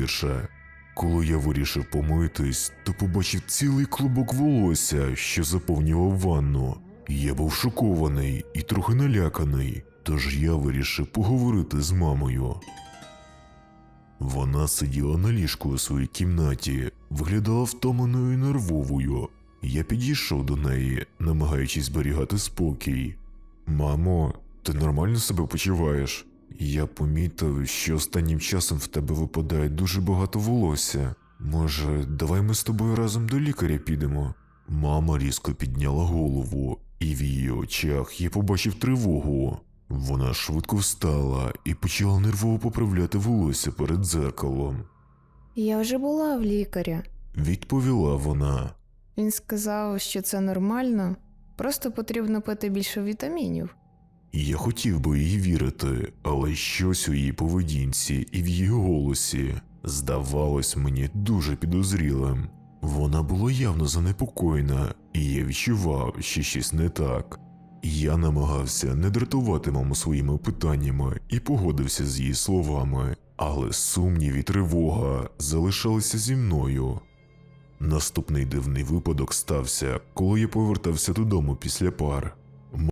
гірше. Коли я вирішив помитись, то побачив цілий клубок волосся, що заповнював ванну. Я був шокований і трохи наляканий, тож я вирішив поговорити з мамою. Вона сиділа на ліжку у своїй кімнаті, виглядала втомленою і нервовою. Я підійшов до неї, намагаючись зберігати спокій. Мамо, ти нормально себе почуваєш? Я помітив, що останнім часом в тебе випадає дуже багато волосся. Може, давай ми з тобою разом до лікаря підемо? Мама різко підняла голову, і в її очах я побачив тривогу. Вона швидко встала і почала нервово поправляти волосся перед дзеркалом. Я вже була в лікаря. Відповіла вона. Він сказав, що це нормально, просто потрібно пити більше вітамінів. Я хотів би їй вірити, але щось у її поведінці і в її голосі здавалось мені дуже підозрілим. Вона була явно занепокоєна, і я відчував, що щось не так. Я намагався не дратувати маму своїми питаннями і погодився з її словами, але сумнів і тривога залишалися зі мною. Наступний дивний випадок стався, коли я повертався додому після пар.